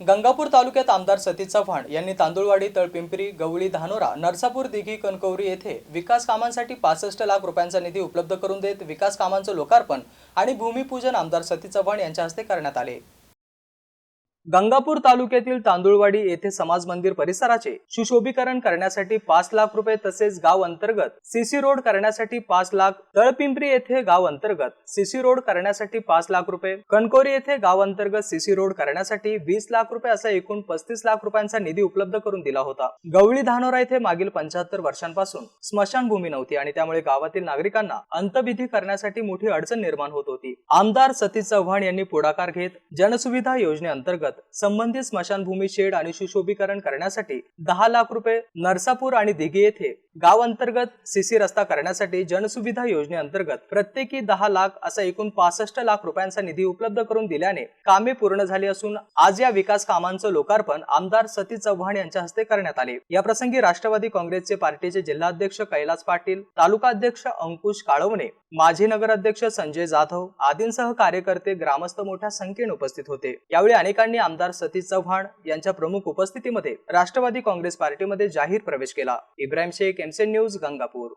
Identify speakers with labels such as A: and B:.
A: गंगापूर तालुक्यात आमदार सतीश चव्हाण यांनी तांदुळवाडी तळपिंपरी गवळी धानोरा नरसापूर दिघी कणकवरी येथे विकास कामांसाठी पासष्ट लाख रुपयांचा निधी उपलब्ध करून देत विकास कामांचं लोकार्पण आणि भूमिपूजन आमदार सतीश चव्हाण यांच्या हस्ते करण्यात आले. गंगापूर तालुक्यातील तांदुळवाडी येथे समाज मंदिर परिसराचे सुशोभीकरण करण्यासाठी पाच लाख रुपये तसेच गाव अंतर्गत सीसी रोड करण्यासाठी पाच लाख तळपिंपरी येथे गाव अंतर्गत सीसी रोड करण्यासाठी पाच लाख रुपये कणकोरी येथे गाव अंतर्गत सीसी रोड करण्यासाठी वीस लाख रुपये असा एकूण पस्तीस लाख रुपयांचा निधी उपलब्ध करून दिला होता. गवळी धानोरा येथे मागील पंच्याहत्तर वर्षांपासून स्मशानभूमी नव्हती आणि त्यामुळे गावातील नागरिकांना अंतविधी करण्यासाठी मोठी अडचण निर्माण होत होती. आमदार सतीश चव्हाण यांनी पुढाकार घेत जनसुविधा योजनेअंतर्गत संबंधित स्मशानभूमी शेड आणि सुशोभीकरण करण्यासाठी दहा लाख रुपये नरसापूर आणि दिघी येथे गाव अंतर्गत सीसी रस्ता करण्यासाठी जनसुविधा योजनेअंतर्गत प्रत्येकी दहा लाख असा एकूण पासष्ट लाख रुपयांचा निधी उपलब्ध करून दिल्याने कामे पूर्ण झाली असून आज या विकास कामांचं लोकार्पण आमदार सतीश चव्हाण यांच्या हस्ते करण्यात आले. या प्रसंगी राष्ट्रवादी काँग्रेसचे पार्टीचे जिल्हाध्यक्ष कैलास पाटील तालुका अध्यक्ष अंकुश काळवणे माजी नगराध्यक्ष संजय जाधव आदींसह कार्यकर्ते ग्रामस्थ मोठ्या संख्येने उपस्थित होते. यावेळी अनेकांनी आमदार सतीश चव्हाण यांच्या प्रमुख उपस्थितीमध्ये राष्ट्रवादी काँग्रेस पार्टीमध्ये जाहीर प्रवेश केला. Ibrahim Shaikh MCN news Gangapur.